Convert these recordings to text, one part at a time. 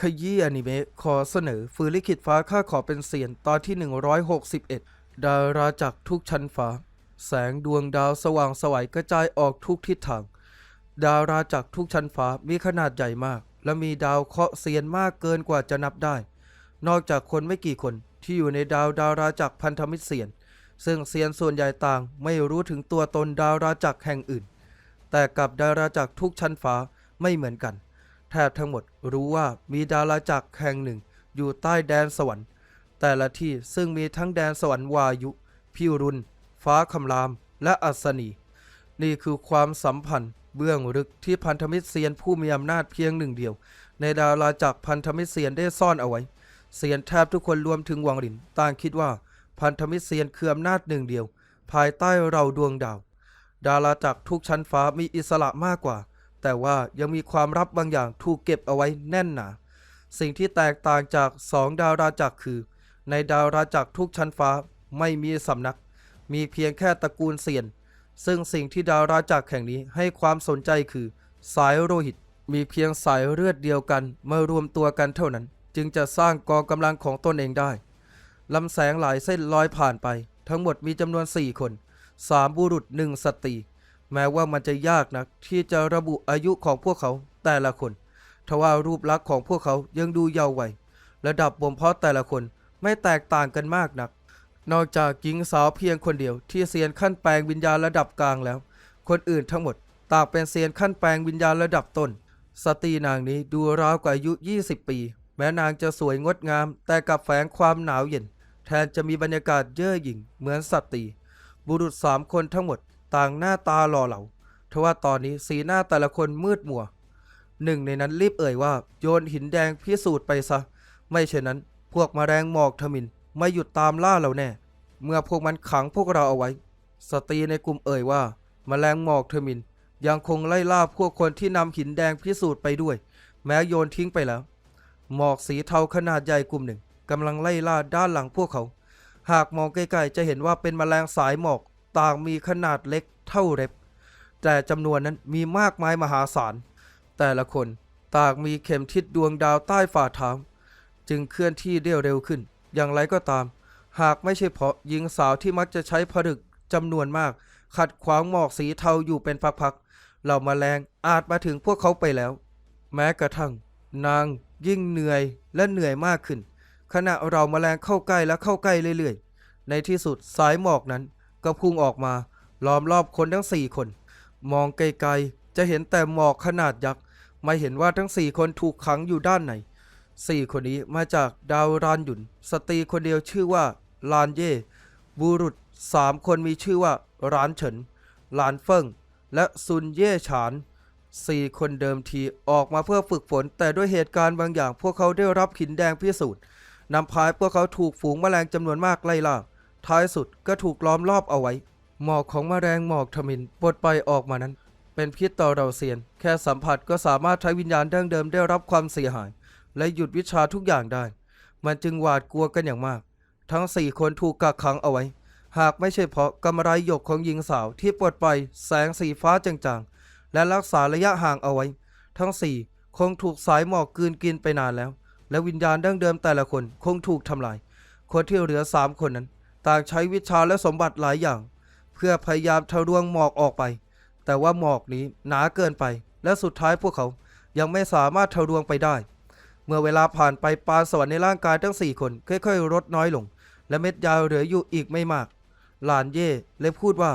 ขยี้อนิเมะขอเสนอฟืนลิขิตฟ้าข้าขอเป็นเสียนตอนที่ 161 ดาราจากทุกชั้นฟ้า แสงดวงดาวสว่างสวัยกระจายออกทุกทิศทาง ดาราจากทุกชั้นฟ้ามีขนาดใหญ่มาก และมีดาวเคราะห์เซียนมากเกินกว่าจะนับได้ นอกจากคนไม่กี่คนที่อยู่ในดาวดาราจากรพันธมิตรเซียน ซึ่งเซียนส่วนใหญ่ต่างไม่รู้ถึงตัวตนดาราจากรแห่งอื่น แต่กับดาราจากรทุกชั้นฟ้าไม่เหมือนกัน แทบทั้งหมดรู้ว่ามีดาราจักรแห่งหนึ่งอยู่ใต้แดนสวรรค์ แต่ละที่ซึ่งมีทั้งแดนสวรรค์วายุพิรุณ ฟ้าคำราม และอัศนี นี่คือความสัมพันธ์เบื้องลึกที่พันธมิตรเซียนผู้มีอำนาจเพียงหนึ่งเดียว ในดาราจักรพันธมิตรเซียนได้ซ่อนเอาไว้ เซียนแทบทุกคนรวมถึงวังหลินต่างคิดว่าพันธมิตรเซียนคืออำนาจหนึ่งเดียว ภายใต้เราดวงดาว ดาราจักรทุกชั้นฟ้ามีอิสระมากกว่า แต่ว่ายังมีความลับบางอย่างถูกเก็บเอาไว้แน่นหนา สิ่งที่แตกต่างจากสองดาวราจักรคือ ในดาวราจักรทุกชั้นฟ้าไม่มีสำนัก มีเพียงแค่ตระกูลเซียน ซึ่งสิ่งที่ดาวราจักรแห่งนี้ให้ความสนใจคือ สายโลหิต มีเพียงสายเลือดเดียวกันเมื่อรวมตัวกันเท่านั้น จึงจะสร้างกองกำลังของตนเองได้ลำแสงหลายเส้นลอยผ่านไป ทั้งหมดมีจำนวนสี่คนสามบุรุษหนึ่งสตรี แม้ว่ามันจะยากนักที่จะระบุอายุของพวกเขาแต่ละคน ทว่ารูปลักษณ์ของพวกเขายังดูเยาว์วัย ระดับบ่มเพาะแต่ละคนไม่แตกต่างกันมากนัก นอกจากหญิงสาวเพียงคนเดียวที่เซียนขั้นแปลงวิญญาณระดับกลางแล้ว คนอื่นทั้งหมดต่างเป็นเซียนขั้นแปลงวิญญาณระดับต้น สตรีนางนี้ดูราวกว่าอายุ 20 ปี แม้นางจะสวยงดงาม แต่กับแฝงความหนาวเย็น แทนจะมีบรรยากาศเย่อหยิ่งเหมือนสตรีบุรุษสามคนทั้งหมด ต่างหน้าตาหล่อเหลาทว่าตอนนี้สีหน้าแต่ละคนมืดมัว หนึ่งในนั้นรีบเอ่ยว่า โยนหินแดงพิสูจน์ไปซะ ไม่เช่นนั้น พวกมแมลงหมอกทมินไม่หยุดตามล่าเราแน่ เมื่อพวกมันขังพวกเราเอาไว้ สตรีในกลุ่มเอ่ยว่ามแมลงหมอกเทมิน ยังคงไล่ล่าพวกคนที่นำหินแดงพิสูจน์ไปด้วย แม้โยนทิ้งไปแล้ว หมอกสีเทาขนาดใหญ่กลุ่มหนึ่งกำลังไล่ล่าด้านหลังพวกเขา หากมองใกล้ๆจะเห็นว่าเป็นมแมลงสายหมอก ต่างมีขนาดเล็กเท่าเล็บ แต่จำนวนนั้นมีมากมายมหาศาล แต่ละคนต่างมีเข็มทิศดวงดาวใต้ฝ่าเท้าจึงเคลื่อนที่ได้เร็วขึ้น อย่างไรก็ตาม หากไม่ใช่เพราะหญิงสาวที่มักจะใช้ผลึกจำนวนมาก ขัดขวางหมอกสีเทาอยู่เป็นพักๆเหล่ามาแมลงอาจมาถึงพวกเขาไปแล้ว แม้กระทั่ง นางยิ่งเหนื่อยและเหนื่อยมากขึ้น ขณะเรามาแมลงเข้าใกล้และเข้าใกล้เรื่อยๆ ในที่สุดสายหมอกนั้น ก็พุ่งออกมา ล้อมรอบคนทั้งสี่คน มองไกลๆ จะเห็นแต่หมอกขนาดยักษ์ ไม่เห็นว่าทั้งสี่คนถูกขังอยู่ด้านไหนสี่คนนี้มาจากดาวรานหยุน สตรีคนเดียวชื่อว่าลานเย่ บุรุษสามคนมีชื่อว่าร้านเฉินลานเฟิง และซุนเย่ฉานสี่คนเดิมทีออกมาเพื่อฝึกฝน แต่ด้วยเหตุการณ์บางอย่าง พวกเขาได้รับหินแดงพิสูจน์นำพายพวกเขาถูกฝูงแมลงจำนวนมากไล่ล่า ท้ายสุดก็ถูกล้อมรอบเอาไว้ หมอกของแมลงหมอกทมินปลดไปออกมานั้น เป็นพิษต่อเราเซียน แค่สัมผัสก็สามารถใช้วิญญาณดั้งเดิมได้รับความเสียหาย และหยุดวิชาทุกอย่างได้ มันจึงหวาดกลัวกันอย่างมาก ทั้งสี่คนถูกกักขังเอาไว้ หากไม่ใช่เพราะกำไรหยกของหญิงสาวที่ปลดไปแสงสีฟ้าจางๆ และรักษาระยะห่างเอาไว้ ทั้งสี่คงถูกสายหมอกกืนกินไปนานแล้ว และวิญญาณดั้งเดิมแต่ละคนคงถูกทำลาย คนที่เหลือสามคนนั้น ต่างใช้วิชาและสมบัติหลายอย่าง เพื่อพยายามทะลวงหมอกออกไป แต่ว่าหมอกนี้หนาเกินไป และสุดท้ายพวกเขายังไม่สามารถทะลวงไปได้ เมื่อเวลาผ่านไปปานสวรรค์ในร่างกายทั้งสี่คนค่อยๆลดน้อยลง และเม็ดยาเหลืออยู่อีกไม่มาก หลานเย่เลยพูดว่า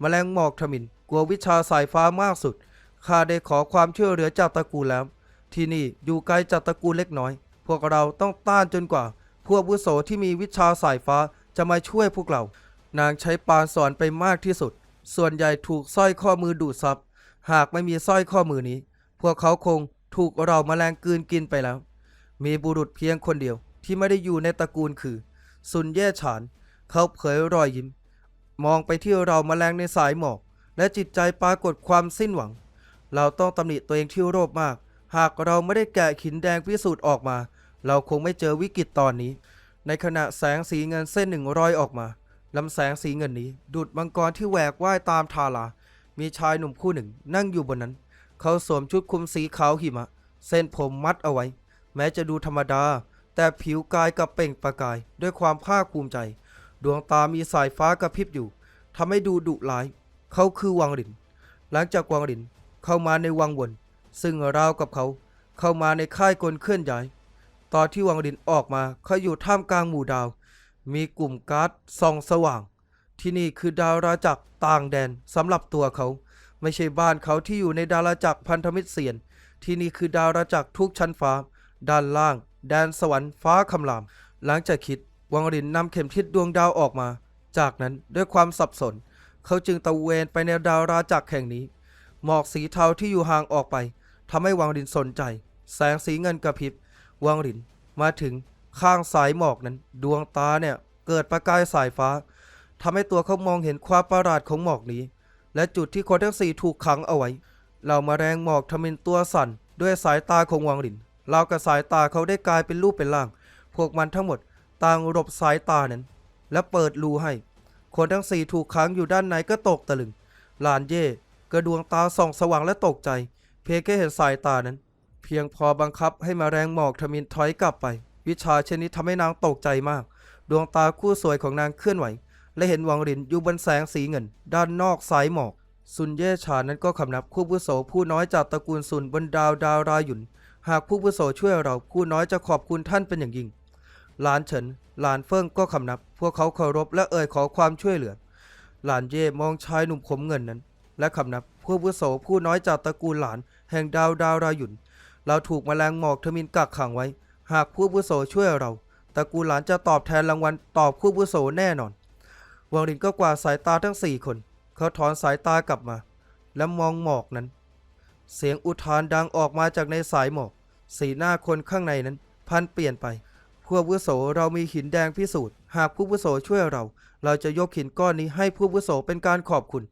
แมลงหมอกทมินกลัววิชาสายฟ้ามากสุดข้าได้ขอความช่วยเหลือจากตระกูลแล้ว ที่นี่อยู่ไกลจากตระกูลเล็กน้อย พวกเราต้องต้านจนกว่า พวกวุโสที่มีวิชาสายฟ้า จะมาช่วยพวกเรา นางใช้ปานสอนไปมากที่สุด ส่วนใหญ่ถูกสร้อยข้อมือดูดซับ หากไม่มีสร้อยข้อมือนี้ พวกเขาคงถูกเราแมลงกืนกินไปแล้ว มีบุรุษเพียงคนเดียวที่ไม่ได้อยู่ในตระกูลคือ ซุนเย่ฉาน เขาเผยรอยยิ้ม มองไปที่เราแมลงในสายหมอก และจิตใจปรากฏความสิ้นหวัง เราต้องตำหนิตัวเองที่โลภมาก หากเราไม่ได้แกะหินแดงพิสูจน์ออกมา เราคงไม่เจอวิกฤตตอนนี้ ในขณะแสงสีเงินเส้นหนึ่งรอยออกมาลำแสงสีเงินนี้ ดูดมังกรที่แหวกว่ายตามทารา มีชายหนุ่มคู่หนึ่งนั่งอยู่บนนั้น เขาสวมชุดคลุมสีขาวหิมะ เส้นผมมัดเอาไว้ แม้จะดูธรรมดา แต่ผิวกายกับเปล่งประกายด้วยความภาคภูมิใจ ดวงตามีสายฟ้ากระพริบอยู่ทำให้ดูดุร้าย เขาคือวังหลิน หลังจากวังหลินเข้ามาในวังวน ซึ่งราวกับเขา เข้ามาในค่ายกลเคลื่อนย้าย ตอนที่วังหลินออกมาเขาอยู่ท่ามกลางหมู่ดาว มีกลุ่มการ์ดส่องสว่าง ที่นี่คือดาราจักรต่างแดนสำหรับตัวเขา ไม่ใช่บ้านเขาที่อยู่ในดาราจักรพันธมิตรเสียน ที่นี่คือดาราจักรทุกชั้นฟ้า ด้านล่าง แดนสวรรค์ฟ้าคำราม หลังจากคิดวังรินนำเข็มทิศดวงดาวออกมา จากนั้นด้วยความสับสน เขาจึงตะเวนไปในดาราจักรแห่งนี้หมอกสีเทาที่อยู่ห่างออกไปทำให้วังรินสนใจ แสงสีเงินกระพริบ วังรินมาถึงข้างสายหมอกนั้น ดวงตาเนี่ยเกิดประกายสายฟ้าทำให้ตัวเขามองเห็นความประหลาดของหมอกนี้ และจุดที่คนทั้งสี่ถูกขังเอาไว้เหล่ามาแรงหมอกทำเป็นตัวสั่น ด้วยสายตาของวังหลินเรากับสายตาเขาได้กลายเป็นรูปเป็นร่าง พวกมันทั้งหมดต่างหลบสายตานั้น และเปิดรูให้ คนทั้งสี่ถูกขังอยู่ด้านในก็ตกตะลึง หลานเย่กระดวงตาส่องสว่างและตกใจ เพียงแค่เห็นสายตานั้น เพียงพอบังคับให้มาแรงหมอกทมินถอยกลับไป วิชาเช่นนี้ทำให้นางตกใจมาก ดวงตาคู่สวยของนางเคลื่อนไหว และเห็นวังหลินอยู่บนแสงสีเงิน ด้านนอกสายหมอก ซุนเย่ชานั้นก็คำนับคู่ผู้โสผู้น้อยจากตระกูลซุนบนดาวดาวราหยุนหากผู้ผู้โสช่วยเราผู้น้อยจะขอบคุณท่านเป็นอย่างยิ่งหลานเฉินหลานเฟิ่งก็คำนับ พวกเขาเคารพและเอ่ยขอความช่วยเหลือ หลานเย่มองชายหนุ่มผมเงินนั้น และคำนับผู้ผู้โสผู้น้อยจากตระกูลหลาน แห่งดาวดาวราหยุน เราถูกแมลงหมอกทมินกักขังไว้ หากผู้ผู้โสช่วยเราตระกูลหลานจะตอบแทนรางวัลตอบผู้ผู้โสแน่นอน วังรินก็กวาดสายตาทั้งสี่คน เขาถอนสายตากลับมา และมองหมอกนั้น เสียงอุทานดังออกมาจากในสายหมอก สีหน้าคนข้างในนั้น พันเปลี่ยนไปพวกวุโสเรามีหินแดงพิสูจน์ หากผู้วุโสช่วยเรา เราจะยกหินก้อนนี้ให้ผู้วุโสเป็นการขอบคุณ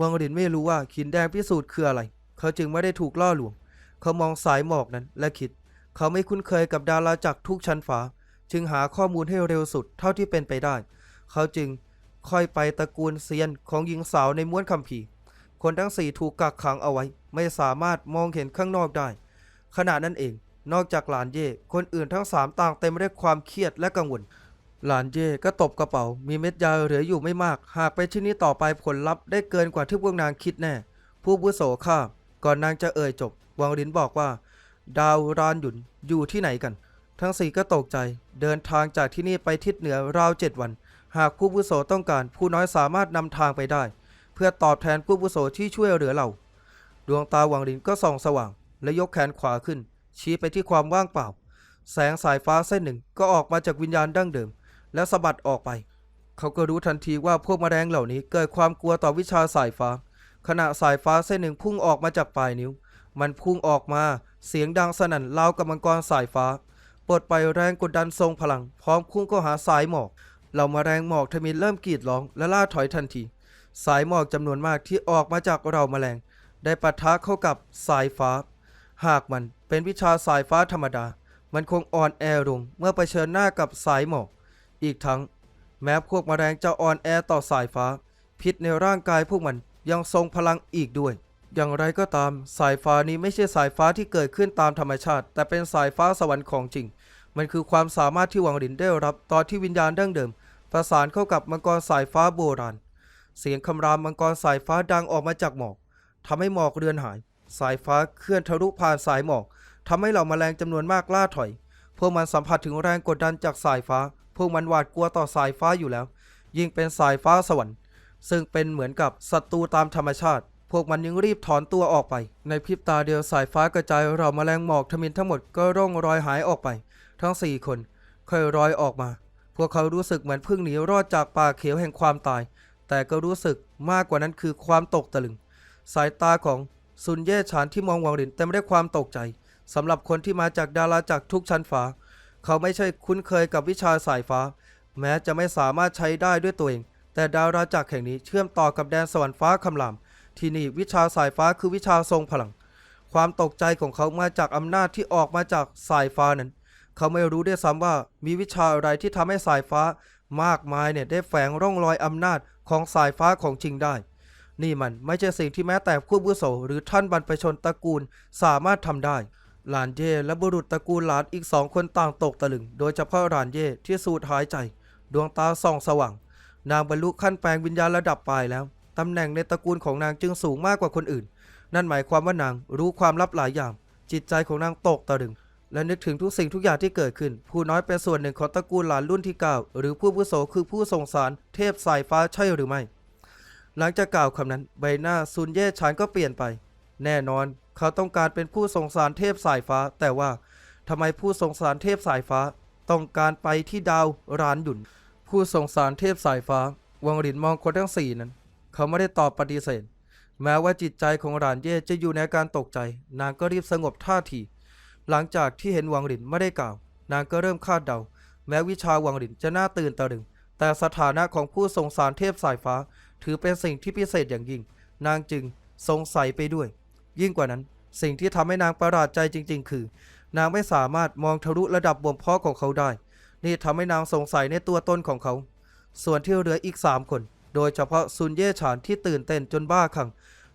วังรินไม่รู้ว่าหินแดงพิสูจน์คืออะไร เขาจึงไม่ได้ถูกล่อลวง เขามองสายหมอกนั้นและคิด เขาไม่คุ้นเคยกับดาราจักรทุกชั้นฟ้า จึงหาข้อมูลให้เร็วสุดเท่าที่เป็นไปได้ เขาจึงค่อยไปตระกูลเซียนของหญิงสาวในม้วนคัมภีร์ คนทั้งสี่ถูกกักขังเอาไว้ ไม่สามารถมองเห็นข้างนอกได้ ขณะนั้นเอง นอกจากหลานเย่คนอื่นทั้งสามต่างเต็มไปด้วยความเครียดและกังวล หลานเย่ก็ตบกระเป๋า มีเม็ดยาเหลืออยู่ไม่มาก หากไปที่นี้ต่อไปผลลัพธ์ได้เกินกว่าที่พวกนางคิดแน่ ผู้บุโสข้าบก่อนนางจะเอ่ยจบ วังลินบอกว่า ดาวรานหยุนอยู่ที่ไหนกัน ทั้งสี่ก็ตกใจ เดินทางจากที่นี่ไปทิศเหนือราวเจ็ดวัน หากผู้ผู้โสต้องการ ผู้น้อยสามารถนำทางไปได้ เพื่อตอบแทนผู้ผู้โสที่ช่วยเหลือเรา ดวงตาวังลินก็ส่องสว่าง และยกแขนขวาขึ้น ชี้ไปที่ความว่างเปล่า แสงสายฟ้าเส้นหนึ่งก็ออกมาจากวิญญาณดั้งเดิม และสะบัดออกไป เขาก็รู้ทันทีว่าพวกแมลงเหล่านี้เกิดความกลัวต่อวิชาสายฟ้าขณะสายฟ้าเส้นหนึ่งพุ่งออกมาจากปลายนิ้ว มันพุ่งออกมาเสียงดังสนั่นราวกับมังกรสายฟ้าปลดไปแรงกดดันทรงพลัง พร้อมพุ่งเข้าหาสายหมอกเหล่ามาแรงหมอกทมินเริ่มกรีดร้องและล่าถอยทันที สายหมอกจำนวนมากที่ออกมาจากเราแมลง ได้ปะทะเข้ากับสายฟ้า หากมันเป็นวิชาสายฟ้าธรรมดา มันคงอ่อนแอลงเมื่อไปเชิญหน้ากับสายหมอก อีกทั้ง แม้พวกแมลงจะอ่อนแอต่อสายฟ้า พิษในร่างกายพวกมันยังทรงพลังอีกด้วย อย่างไรก็ตามสายฟ้านี้ไม่ใช่สายฟ้าที่เกิดขึ้นตามธรรมชาติ แต่เป็นสายฟ้าสวรรค์ของจริง มันคือความสามารถที่หวังหลินได้รับตอนที่วิญญาณดั้งเดิม ประสานเข้ากับมังกรสายฟ้าโบราณ เสียงคำรามมังกรสายฟ้าดังออกมาจากหมอกทำให้หมอกเรือนหาย สายฟ้าเคลื่อนทะลุผ่านสายหมอกทำให้เหล่าแมลงจำนวนมากล่าถอย พวกมันสัมผัสถึงแรงกดดันจากสายฟ้า พวกมันหวาดกลัวต่อสายฟ้าอยู่แล้ว ยิ่งเป็นสายฟ้าสวรรค์ ซึ่งเป็นเหมือนกับศัตรูตามธรรมชาติ พวกมันยังรีบถอนตัวออกไป ในพริบตาเดียวสายฟ้ากระจายเราแมลงหมอกทมินทั้งหมดก็ร่องรอยหายออกไป ทั้งสี่คนค่อยรอยออกมา พวกเขารู้สึกเหมือนพิ่งหนีรอดจากป่าเขียวแห่งความตาย แต่ก็รู้สึกมากกว่านั้นคือความตกตะลึง สายตาของซุนเย่ฉานที่มองวังหลินเต็มไปด้วยความตกใจสำหรับคนที่มาจากดาราจากทุกชั้นฟ้า เขาไม่ใช่คุ้นเคยกับวิชาสายฟ้า แม้จะไม่สามารถใช้ได้ด้วยตัวเอง แต่ดาราจักรแห่งนี้เชื่อมต่อกับแดนสวรรค์ฟ้าคำราม ที่นี่วิชาสายฟ้าคือวิชาทรงพลัง ความตกใจของเขามาจากอำนาจที่ออกมาจากสายฟ้านั้น เขาไม่รู้ด้วยซ้ำว่ามีวิชาอะไรที่ทำให้สายฟ้ามากมายเนี่ยได้แฝงร่องรอยอำนาจของสายฟ้าของจริงได้ นี่มันไม่ใช่สิ่งที่แม้แต่ผู้บุโสหรือท่านบรรพชนตระกูลสามารถทำได้หลานเย่และบุรุษตระกูลหลานอีกสองคนต่างตกตะลึง โดยเฉพาะหลานเย่ที่สูดหายใจ ดวงตาส่องสว่าง นางบรรลุขั้นแปลงวิญญาณระดับปลายแล้ว ตำแหน่งในตระกูลของนางจึงสูงมากกว่าคนอื่น นั่นหมายความว่านางรู้ความลับหลายอย่าง จิตใจของนางตกตะลึง และนึกถึงทุกสิ่งทุกอย่างที่เกิดขึ้น ผู้น้อยเป็นส่วนหนึ่งของตระกูลหลานรุ่นที่เก้าหรือผู้อาวุโสคือผู้ทรงสาร เทพสายฟ้าใช่หรือไม่ หลังจากกล่าวคำนั้น ใบหน้าซุนเย่ชานก็เปลี่ยนไป แน่นอน เขาต้องการเป็นผู้ทรงสารเทพสายฟ้า แต่ว่าทำไมผู้ทรงสารเทพสายฟ้า ต้องการไปที่ดาวรานหยุนผู้ทรงสารเทพสายฟ้า วังหลินมองคนทั้งสี่นั้น เขาไม่ได้ตอบปฏิเสธ แม้ว่าจิตใจของหลานเย่จะอยู่ในการตกใจ นางก็รีบสงบท่าที หลังจากที่เห็นวังหลินไม่ได้กล่าว นางก็เริ่มคาดเดา แม้วิชาวังหลินจะน่าตื่นตะลึง แต่สถานะของผู้ทรงสารเทพสายฟ้า ถือเป็นสิ่งที่พิเศษอย่างยิ่ง นางจึงสงสัยไปด้วย ยิ่งกว่านั้น สิ่งที่ทำให้นางประหลาดใจจริง ๆ คือ นางไม่สามารถมองทะลุระดับบ่มเพาะของเขาได้ นี่ทำให้นางสงสัยในตัวตนของเขา ส่วนที่เหลืออีกสามคน โดยเฉพาะซุนเย่ฉานที่ตื่นเต้นจนบ้าคลั่ง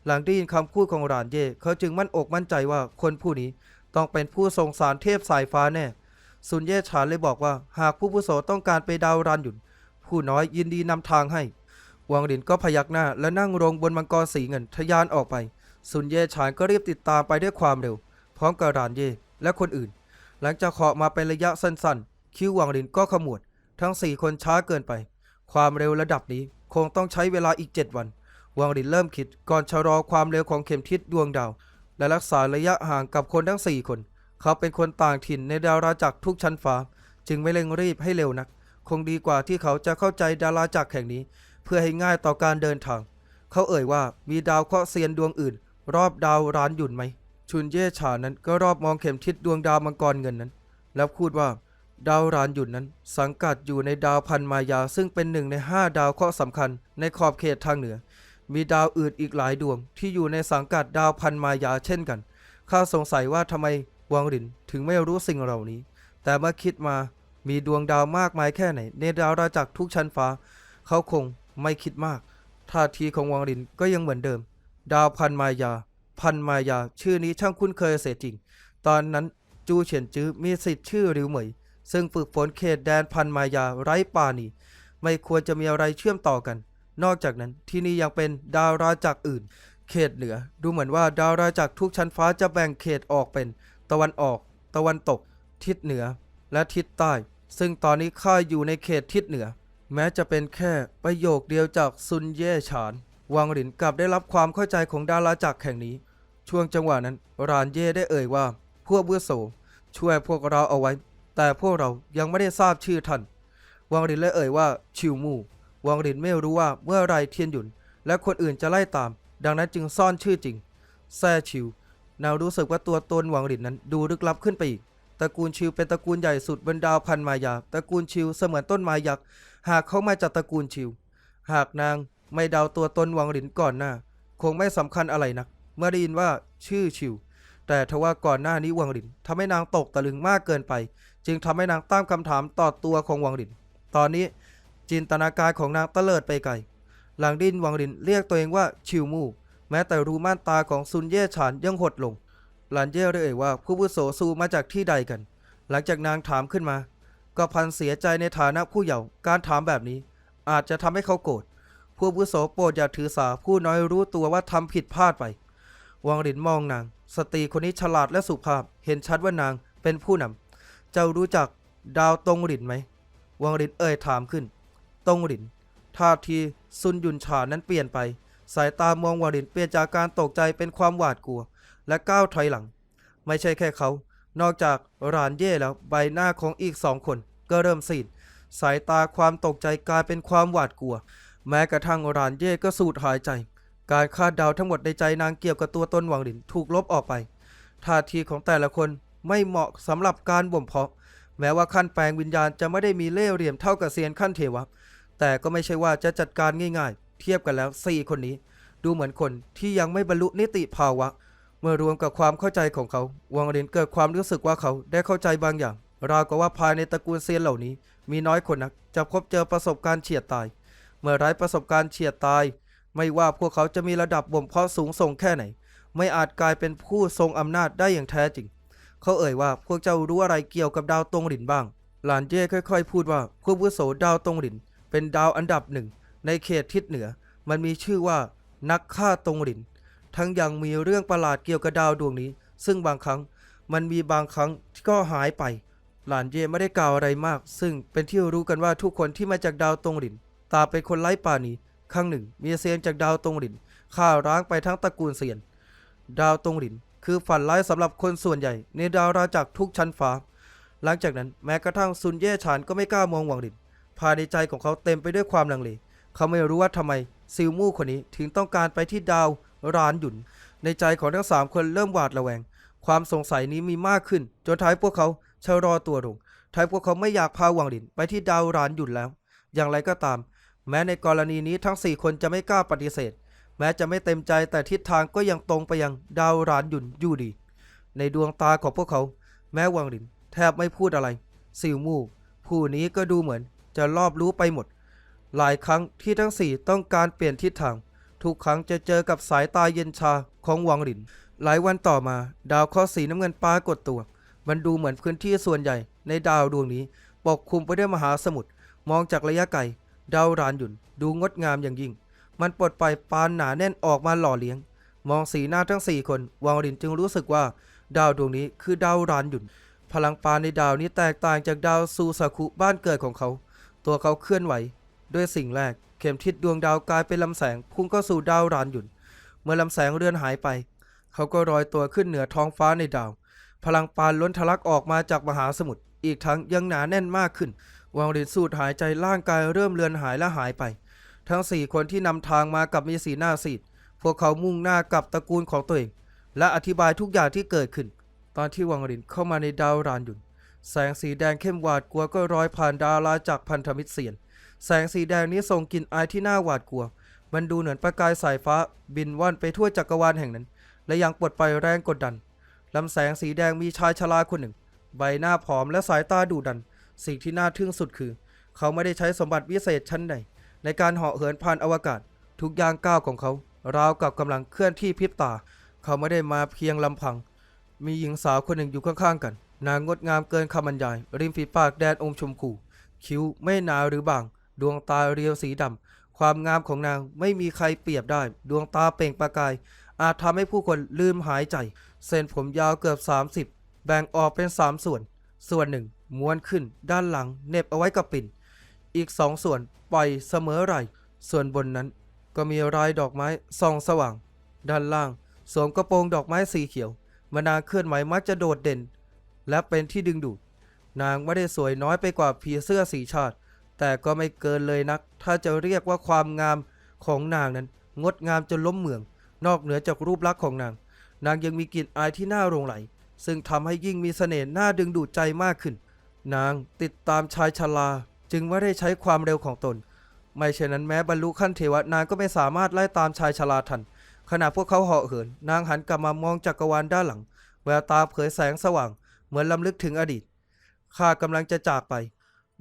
หลังได้ยินคำพูดของหลานเย่เขาจึงมั่นอกมั่นใจว่าคนผู้นี้ต้องเป็นผู้ทรงสารเทพสายฟ้าแน่ซุนเย่ฉานเลยบอกว่า หากผู้ผู้โสต้องการไปดาวรันหยุนผู้น้อยยินดีนำทางให้วังหลินก็พยักหน้าและนั่งลงบนมังกรสีเงินทะยานออกไปซุนเย่ฉานก็รีบติดตามไปด้วยความเร็ว พร้อมกับรานเย่และคนอื่น หลังจากเหาะมาเป็นระยะสั้นๆ คิ้ววังหลินก็ขมวด ทั้งสี่คนช้าเกินไป ความเร็วระดับนี้ คงต้องใช้เวลาอีกเจ็ดวัน วังหลินเริ่มคิดก่อนชะลอความเร็วของเข็มทิศดวงดาว และรักษาระยะห่างกับคนทั้งสี่คน เขาเป็นคนต่างถิ่นในดาราจักรทุกชั้นฟ้า จึงไม่เร่งรีบให้เร็วนัก คงดีกว่าที่เขาจะเข้าใจดาราจักรแห่งนี้ เพื่อให้ง่ายต่อการเดินทาง เขาเอ่ยว่ามีดาวเคราะห์เซียนดวงอื่น รอบดาวร้านหยุ่นไหม ชุนเย่ฉานั้นก็รอบมองเข็มทิศดวงดาวมังกรเงินนั้น แล้วพูดว่า ดาวรานหยุ่นนั้น สังกัดอยู่ในดาวพันมายา ซึ่งเป็นหนึ่งในห้าดาวเคราะห์สำคัญในขอบเขตทางเหนือ มีดาวอื่นอีกหลายดวง ที่อยู่ในสังกัดดาวพันมายาเช่นกันข้าสงสัยว่าทำไมวังหลินถึงไม่รู้สิ่งเหล่านี้ แต่เมื่อคิดมามีดวงดาวมากมายแค่ไหน ในดาวราจักรทุกชั้นฟ้า เขาคงไม่คิดมากท่าทีของวังหลินก็ยังเหมือนเดิม ดาวพันมายา พันมายา ชื่อนี้ช่างคุ้นเคยเสียจริง ตอนนั้นจูเฉียนจื้อมีสิทธิ์ชื่อริวเหมย ซึ่งฝึกฝนเขตแดนพันมายาไร้ปาณีไม่ควรจะมีอะไรเชื่อมต่อกัน นอกจากนั้นที่นี่ยังเป็นดาราจักรอื่น เขตเหนือ ดูเหมือนว่าดาราจักรทุกชั้นฟ้าจะแบ่งเขตออกเป็น ตะวันออก ตะวันตก ทิศเหนือ และทิศใต้ ซึ่งตอนนี้ข้าอยู่ในเขตทิศเหนือ แม้จะเป็นแค่ประโยคเดียวจากซุนเย่ฉานวังหลินกลับได้รับความเข้าใจของดาราจักรแห่งนี้ ช่วงจังหวะนั้น รานเย่ได้เอ่ยว่า พวกเบื้อโสช่วยพวกเราเอาไว้ แต่พวกเรายังไม่ได้ทราบชื่อท่าน วังหลินเลยเอ่ยว่าชิวมู วังหลินไม่รู้ว่าเมื่อไรเทียนหยุน และคนอื่นจะไล่ตาม ดังนั้นจึงซ่อนชื่อจริง แซ่ชิวนารู้สึกว่าตัวตนวังหลินนั้นดูลึกลับขึ้นไปอีก ตระกูลชิวเป็นตระกูลใหญ่สุดบนดาวพันมายา ตระกูลชิวเสมือนต้นไม้ยักษ์ หากเขามาจากตระกูลชิว หากนางไม่เดาตัวตนวังหลินก่อนหน้า คงไม่สำคัญอะไรนัก เมื่อได้ยินว่าชื่อชิว แต่ทว่าก่อนหน้านี้วังหลินทำให้นางตกตะลึงมากเกินไป จึงทำให้นางตั้งคำถามต่อตัวของวังหลิน ตอนนี้จินตนาการของนางเตลิดไปไกล หลังดินวังหลินเรียกตัวเองว่าชิวมู่ แม้แต่รูม่านตาของซุนเย่ฉานยังหดลง หลานเย่เอ่ยว่าผู้ผู้โสซูมาจากที่ใดกัน หลังจากนางถามขึ้นมา ก็พันเสียใจในฐานะผู้เยาว์การถามแบบนี้ อาจจะทำให้เขาโกรธ ผู้ผู้โสโปรดอย่าถือสาผู้น้อยรู้ตัวว่าทำผิดพลาดไป วังหลินมองนาง สตรีคนนี้ฉลาดและสุภาพ เห็นชัดว่านางเป็นผู้นำเจ้ารู้จักดาวตงหลินไหม วังหลินเอ่ยถามขึ้น ตงหลิน ท่าทีซุนยุนฉานั้นเปลี่ยนไป สายตามองวังหลินเปลี่ยนจากการตกใจเป็นความหวาดกลัว และก้าวถอยหลัง ไม่ใช่แค่เขา นอกจากรานเย่แล้วใบหน้าของอีกสองคน ก็เริ่มซีด สายตาความตกใจกลายเป็นความหวาดกลัว แม้กระทั่งรานเย่ก็สูดหายใจ การคาดเดาทั้งหมดในใจนางเกี่ยวกับตัวตนหวังหลินถูกลบออกไป ท่าทีของแต่ละคน ไม่เหมาะสำหรับการบ่มเพาะ แม้ว่าขั้นแปลงวิญญาณจะไม่ได้มีเล่ห์เหลี่ยมเท่ากับเซียนขั้นเทวะ แต่ก็ไม่ใช่ว่าจะจัดการง่ายๆ เทียบกันแล้วสี่คนนี้ ดูเหมือนคนที่ยังไม่บรรลุนิติภาวะ เมื่อรวมกับความเข้าใจของเขาวังหลินเกิดความรู้สึกว่าเขาได้เข้าใจบางอย่างราวกับว่าภายในตระกูลเซียนเหล่านี้ มีน้อยคนนักจะพบเจอประสบการณ์เฉียดตาย เมื่อไร้ประสบการณ์เฉียดตาย ไม่ว่าพวกเขาจะมีระดับบ่มเพาะสูงส่งแค่ไหน ไม่อาจกลายเป็นผู้ทรงอำนาจได้อย่างแท้จริง เขาเอ่ยว่าพวกเจ้ารู้อะไรเกี่ยวกับดาวตรงหลินบ้าง หลานเย่ค่อย ๆ พูดว่าผู้อาวุโสดาวตรงหลิน เป็นดาวอันดับหนึ่งในเขตทิศเหนือ มันมีชื่อว่า นักฆ่าตรงหลิน ทั้งยังมีเรื่องประหลาดเกี่ยวกับดาวดวงนี้ ซึ่งบางครั้งมันมีบางครั้งที่ก็หายไป หลานเย่ไม่ได้กล่าวอะไรมาก ซึ่งเป็นที่รู้กันว่าทุกคนที่มาจากดาวตรงหลินตาเป็นคนไร้ปราณีครั้งหนึ่งมีเซียนจากดาวตรงหลินฆ่าร้างไปทั้งตระกูลเซียน ดาวตรงหลิน คือฝันร้ายสำหรับคนส่วนใหญ่ ในดาวราจักทุกชั้นฟ้า หลังจากนั้นแม้กระทั่งซุนเย่ฉานก็ไม่กล้ามองหวังหลินภายในใจของเขาเต็มไปด้วยความลังเล เขาไม่รู้ว่าทำไมซิลมู่คนนี้ถึงต้องการไปที่ดาวรานหยุน ในใจของทั้งสามคนเริ่มหวาดระแวง ความสงสัยนี้มีมากขึ้น จนท้ายพวกเขาชะลอตัวลง ท้ายพวกเขาไม่อยากพาหวังหลินไปที่ดาวรานหยุนแล้ว อย่างไรก็ตาม แม้ในกรณีนี้ทั้งสี่คนจะไม่กล้าปฏิเสธ แม้จะไม่เต็มใจแต่ทิศทางก็ยังตรงไปยังดาวรานหยุนอยู่ดี ในดวงตาของพวกเขา แม้วังหลิน แทบไม่พูดอะไรซิลมู่ผู้นี้ก็ดูเหมือนจะรอบรู้ไปหมด หลายครั้งที่ทั้งสี่ต้องการเปลี่ยนทิศทาง ทุกครั้งจะเจอกับสายตาเย็นชาของวังหลิน หลายวันต่อมา ดาวเคราะห์สีน้ำเงินปรากฏตัว มันดูเหมือนพื้นที่ส่วนใหญ่ ในดาวดวงนี้ปกคลุมไปด้วยมหาสมุทรมองจากระยะไกลดาวรานหยุนดูงดงามอย่างยิ่ง มันปลดปล่อยปานหนาแน่นออกมาหล่อเลี้ยง มองสีหน้าทั้งสี่คนวังหลินจึงรู้สึกว่า ดาวดวงนี้คือดาวรานหยุน พลังปานในดาวนี้แตกต่างจากดาวซูซาคุบ้านเกิดของเขา ตัวเขาเคลื่อนไหว ด้วยสิ่งแรก เข็มทิศดวงดาวกลายเป็นลำแสงพุ่งเข้าสู่ดาวรานหยุน เมื่อลำแสงเลื่อนหายไป เขาก็ลอยตัวขึ้นเหนือท้องฟ้าในดาว พลังปานล้นทะลักออกมาจากมหาสมุทรอีกทั้งยังหนาแน่นมากขึ้น วางหลินสูดหายใจร่างกายเริ่มเลือนหายและหายไป ทั้งสี่คนที่นำทางมากับมีสีหน้าซีดพวกเขามุ่งหน้ากับตระกูลของตัวเอง และอธิบายทุกอย่างที่เกิดขึ้น ตอนที่วังหลินเข้ามาในดาวรานยุนแสงสีแดงเข้มหวาดกลัวก็ร้อยผ่านดาราจากพันธมิตรเสียน แสงสีแดงนี้ส่งกลิ่นอายที่น่าหวาดกลัว มันดูเหมือนประกายสายฟ้าบินว่อนไปทั่วจักรวาลแห่งนั้น และยังปลดปล่อยแรงกดดันลำแสงสีแดงมีชายชราคนหนึ่ง ใบหน้าผอมและสายตาดุดัน สิ่งที่น่าทึ่งสุดคือ เขาไม่ได้ใช้สมบัติวิเศษชั้นใด ในการเหาะเหินผ่านอวกาศ ทุกย่างก้าวของเขา ราวกับกำลังเคลื่อนที่พริบตา เขาไม่ได้มาเพียงลำพัง มีหญิงสาวคนหนึ่งอยู่ข้างๆกัน นางงดงามเกินคำบรรยาย ริมฝีปากแดนอมชมพูคิ้วไม่หนาหรือบาง ดวงตาเรียวสีดำ ความงามของนางไม่มีใครเปรียบได้ ดวงตาเปล่งประกาย อาจทำให้ผู้คนลืมหายใจ เส้นผมยาวเกือบ 30 แบ่งออกเป็น 3 ส่วน ส่วนหนึ่งม้วนขึ้นด้านหลังเน็บเอาไว้กับปิ่น อีกสองส่วนปล่อยเสมอไหลส่วนบนนั้นก็มีรายดอกไม้ส่องสว่าง ด้านล่าง สวมกระโปรงดอกไม้สีเขียวมานางเคลื่อนไหวมักจะโดดเด่น และเป็นที่ดึงดูด นางไม่ได้สวยน้อยไปกว่าผีเสื้อสีชาติ แต่ก็ไม่เกินเลยนัก ถ้าจะเรียกว่าความงามของนางนั้น งดงามจนล้มเหมือง นอกเหนือจากรูปลักษณ์ของนาง นางยังมีกลิ่นอายที่น่าหลงไหล ซึ่งทำให้ยิ่งมีเสน่ห์น่าดึงดูดใจมากขึ้น นางติดตามชายชรา จึงไม่ได้ใช้ความเร็วของตน ไม่เช่นนั้นแม้บรรลุขั้นเทวะนางก็ไม่สามารถไล่ตามชายชราทัน ขณะพวกเขาเหาะเหิน นางหันกลับมามองจักรวาลด้านหลัง แววตาเผยแสงสว่าง เหมือนลำลึกถึงอดีตข้ากำลังจะจากไป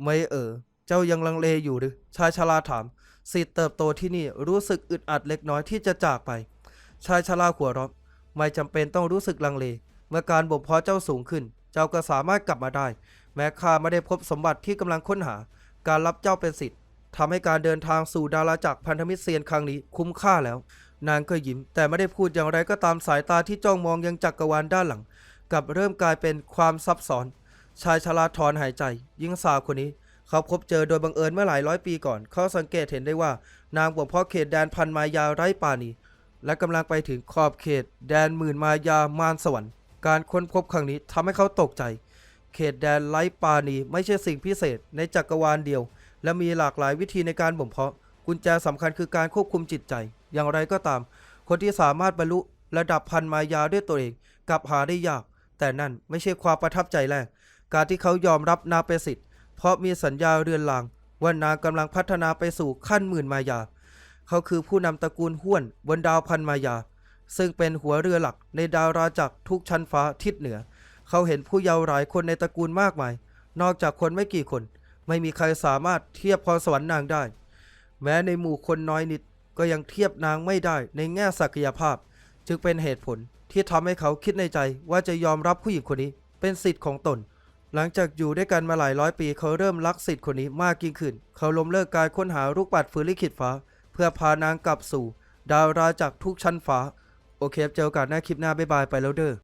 ไม่เออเจ้ายังลังเลอยู่หรือ ชายชราถามสิทธิ์เติบโตที่นี่รู้สึกอึดอัดเล็กน้อยที่จะจากไป ชายชราหัวเราะไม่จำเป็นต้องรู้สึกลังเล เมื่อการบ่มเพาะเจ้าสูงขึ้น เจ้าก็สามารถกลับมาได้ แม้ข้าไม่ได้พบสมบัติที่กำลังค้นหา การรับเจ้าเป็นสิทธิ์ทำให้การเดินทางสู่ดาราจักรพันธมิตรเซียนครั้งนี้คุ้มค่าแล้ว นางก็ยิ้ม แต่ไม่ได้พูดอย่างไรก็ตามสายตาที่จ้องมองยังจักรวาลด้านหลังกลับเริ่มกลายเป็นความซับซ้อน ชายชราถอนหายใจยิ่งสาวคนนี้ เขาพบเจอโดยบังเอิญเมื่อหลายร้อยปีก่อน เขาสังเกตเห็นได้ว่า นางบ่มเพาะเขตแดนพันมายาไร้ปราณีและกำลังไปถึงขอบเขต แดนหมื่นมายามารสวรรค์ การค้นพบครั้งนี้ทำให้เขาตกใจ เขตแดนไร้ปาณีไม่ใช่สิ่งพิเศษในจักรวาลเดียว และมีหลากหลายวิธีในการบ่มเพาะ กุญแจสำคัญคือการควบคุมจิตใจ อย่างไรก็ตาม คนที่สามารถบรรลุระดับพันมายาด้วยตัวเองกลับหาได้ยาก แต่นั่นไม่ใช่ความประทับใจแรก การที่เขายอมรับนาเปสิทธิ์เพราะมีสัญญาเรือนลางว่านางกำลังพัฒนาไปสู่ขั้นหมื่นมายา เขาคือผู้นำตระกูลห้วนบนดาวพันมายา ซึ่งเป็นหัวเรือหลักในดาวราจักรทุกชั้นฟ้าทิศเหนือ เขาเห็นผู้เยาว์หลายคนในตระกูลมากมาย นอกจากคนไม่กี่คน ไม่มีใครสามารถเทียบพรสวรรค์นางได้ แม้ในหมู่คนน้อยนิดก็ยังเทียบนางไม่ได้ในแง่ศักยภาพ จึงเป็นเหตุผลที่ทำให้เขาคิดในใจว่าจะยอมรับผู้หญิงคนนี้เป็นสิทธิ์ของตน หลังจากอยู่ด้วยกันมาหลายร้อยปีเขาเริ่มรักสิทธิ์คนนี้มากยิ่งขึ้น เขาล้มเลิกการค้นหาลูกปัดฟื้นลิขิตฟ้า เพื่อพานางกลับสู่ ดาวราจากทุกชั้นฟ้า โอเคครับเจอกันหน้าคลิปหน้าบ๊ายบายไปแล้วเด้อ